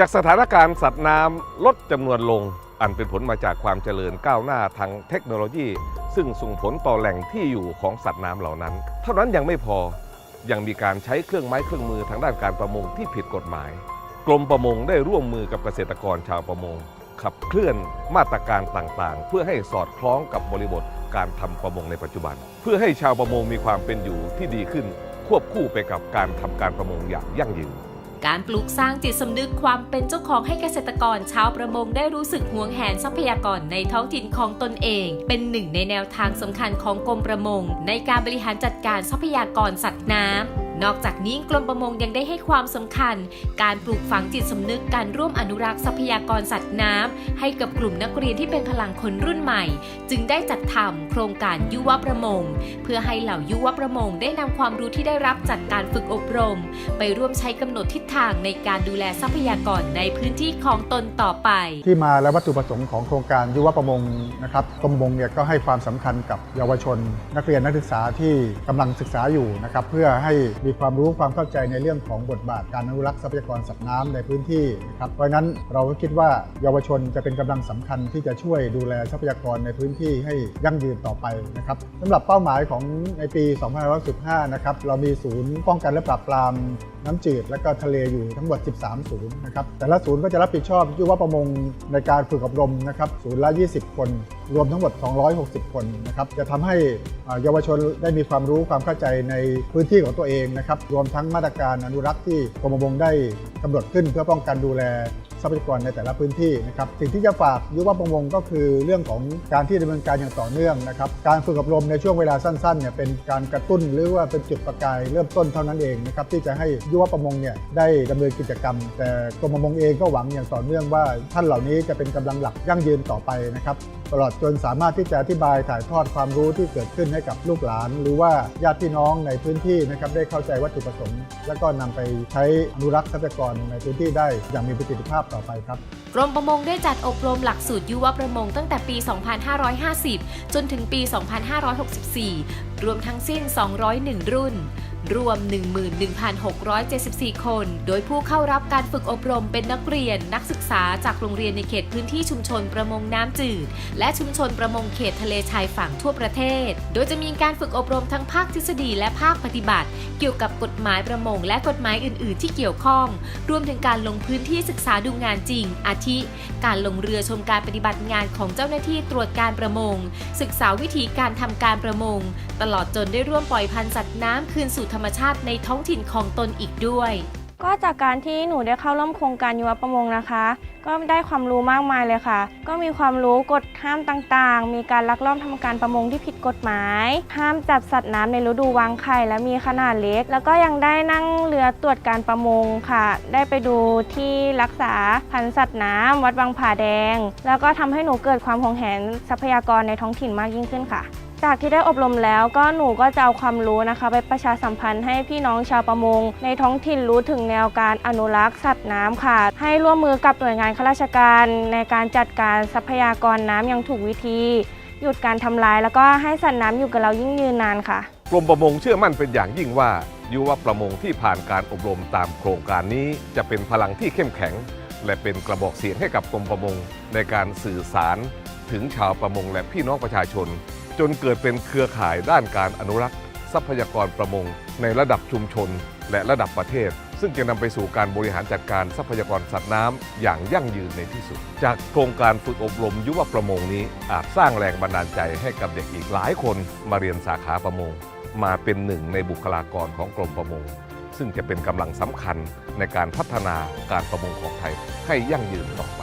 จากสถานการณ์สัตว์น้ำลดจำนวนลง อันเป็นผลมาจากความเจริญก้าวหน้าทางเทคโนโลยี ซึ่งส่งผลต่อแหล่งที่อยู่ของสัตว์น้ำเหล่านั้น เท่านั้นยังไม่พอยังมีการใช้เครื่องไม้เครื่องมือทางด้านการประมงที่ผิดกฎหมาย กรมประมงได้ร่วมมือกับเกษตรกรชาวประมง ขับเคลื่อนมาตรการต่างๆ เพื่อให้สอดคล้องกับบริบทการทำประมงในปัจจุบัน เพื่อให้ชาวประมงมีความเป็นอยู่ที่ดีขึ้น ควบคู่ไปกับการทำการประมงอย่างยั่งยืน การปลูกสร้างจิตสำนึกความเป็นเจ้าของให้เกษตรกรชาวประมงได้รู้สึกห่วงแหนทรัพยากรในท้องถิ่นของตนเอง เป็นหนึ่งในแนวทางสำคัญของกรมประมง ในการบริหารจัดการทรัพยากรสัตว์น้ำ นอกจากนี้กรมประมงยังได้ให้ความสำคัญ การปลูกฝังจิตสำนึกการร่วมอนุรักษ์ทรัพยากรสัตว์น้ำให้กับกลุ่มนักเรียนที่เป็นพลังคนรุ่นใหม่ จึงได้จัดทำโครงการยุวประมง เพื่อให้เหล่ายุวประมงได้นำความรู้ที่ได้รับจากการฝึกอบรม ไปร่วมใช้กำหนดทิศทางในการดูแลทรัพยากรในพื้นที่ของตนต่อไป ที่มาและวัตถุประสงค์ของโครงการยุวประมงนะครับกรมประมงเนี่ยก็ให้ความสำคัญกับเยาวชน นักเรียนนักศึกษาที่กำลังศึกษาอยู่นะครับเพื่อให้มีความรู้ความเข้าใจในเรื่องของบทบาทการอนุรักษ์ทรัพยากรสัตว์น้ำในพื้นที่นะครับเพราะนั้นเราก็คิดว่าเยาวชนจะเป็นกำลังสำคัญที่จะช่วยดูแลทรัพยากรในพื้นที่ให้ยั่งยืนต่อไปนะครับสำหรับเป้าหมายของในปี 2515 นะครับเรามีศูนย์ป้องกันและปราบปรามน้ำจืดและก็ทะเลอยู่ทั้งหมด 13 ศูนย์นะครับแต่ละศูนย์ก็จะรับผิดชอบยุวประมงในการฝึกอบรมนะครับศูนย์ละ 20 คน รวมทั้งหมด 260 คนนะครับจะทำให้เยาวชนได้มีความรู้ความเข้าใจในพื้นที่ของตัวเองนะครับ รวมทั้งมาตรการอนุรักษ์ที่กรมประมงได้กำหนดขึ้น เพื่อป้องกันดูแลทรัพยากรในแต่ละพื้นที่นะครับสิ่งที่จะฝากยุวประมงก็คือเรื่องของการที่ดำเนินการอย่างต่อเนื่องนะครับการฝึกอบรมในช่วงเวลาสั้นๆเนี่ยเป็นการกระตุ้นหรือว่าเป็นจุดประกายเริ่มต้นเท่านั้นเองนะครับที่จะให้ยุวประมงเนี่ยได้ดำเนินกิจกรรม แต่กรมประมงเองก็หวังอย่างต่อเนื่องว่าท่านเหล่านี้จะเป็นกำลังหลักยั่งยืนต่อไปนะครับ ตลอดจนสามารถที่จะอธิบายถ่ายทอดความรู้ที่เกิดขึ้นให้กับลูกหลาน หรือว่าญาติพี่น้องในพื้นที่นะครับได้เข้าใจวัตถุประสงค์ แล้วก็นำไปใช้อนุรักษ์ทรัพยากรในพื้นที่ได้อย่างมีประสิทธิภาพต่อไปครับกรมประมงได้จัดอบรมหลักสูตรยุวประมงตั้งแต่ปี 2550 จนถึงปี 2564 รวมทั้งสิ้น 201 รุ่น รวม 11,674 คน โดยผู้เข้ารับการฝึกอบรมเป็นนักเรียนนักศึกษาจากโรงเรียนในเขตพื้นที่ชุมชนประมงน้ำจืด และชุมชนประมงเขตทะเลชายฝั่งทั่วประเทศ โดยจะมีการฝึกอบรมทั้งภาคทฤษฎีและภาคปฏิบัติ เกี่ยวกับกฎหมายประมงและกฎหมายอื่น ๆ ที่เกี่ยวข้อง รวมถึงการลงพื้นที่ศึกษาดูงานจริง อาทิ การลงเรือชมการปฏิบัติงานของเจ้าหน้าที่ตรวจการประมง ศึกษาวิธีการทำการประมง ตลอดจนได้ร่วมปล่อยพันธุ์สัตว์น้ำคืนสู่ธรรมชาติในท้องถิ่นของตนอีกด้วย ก็จากการที่หนูได้เข้าร่วมโครงการยุวประมงนะคะ ก็ได้ความรู้มากมายเลยค่ะ ก็มีความรู้กฎห้ามต่างๆ มีการลักลอบทำการประมงที่ผิดกฎหมาย ห้ามจับสัตว์น้ำในฤดูวางไข่และมีขนาดเล็ก แล้วก็ยังได้นั่งเรือตรวจการประมงค่ะ ได้ไปดูที่รักษาพันธุ์สัตว์น้ำวัดวังผาแดง แล้วก็ทำให้หนูเกิดความหงแหนทรัพยากรในท้องถิ่นมากยิ่งขึ้นค่ะ จากที่ได้อบรมแล้วก็หนูก็จะเอาความรู้นะคะ ไปประชาสัมพันธ์ให้พี่น้องชาวประมง ในท้องถิ่นรู้ถึงแนวการอนุรักษ์สัตว์น้ำค่ะ ให้ร่วมมือกับหน่วยงานข้าราชการ ในการจัดการทรัพยากรน้ำอย่างถูกวิธี หยุดการทำลาย แล้วก็ให้สัตว์น้ำอยู่กับเรายิ่งยืนนานค่ะกรมประมงเชื่อมั่นเป็นอย่างยิ่งว่ายุวประมงที่ผ่านการอบรมตามโครงการนี้ จะเป็นพลังที่เข้มแข็ง และเป็นกระบอกเสียงให้กับกรมประมงในการสื่อสาร ถึงชาวประมงและพี่น้องประชาชน จนเกิดเป็นเครือข่ายด้านการอนุรักษ์ ทรัพยากรประมง ในระดับชุมชน และระดับประเทศ ซึ่งจะนำไปสู่การบริหารจัดการทรัพยากรสัตว์น้ำอย่างยั่งยืนในที่สุด จากโครงการฝึกอบรมยุวประมงนี้อาจสร้างแรงบันดาลใจให้กับเด็กอีกหลายคนมาเรียนสาขาประมง มาเป็นหนึ่งในบุคลากรของกรมประมงซึ่งจะเป็นกำลังสำคัญในการพัฒนาการประมงของไทยให้ยั่งยืนต่อไป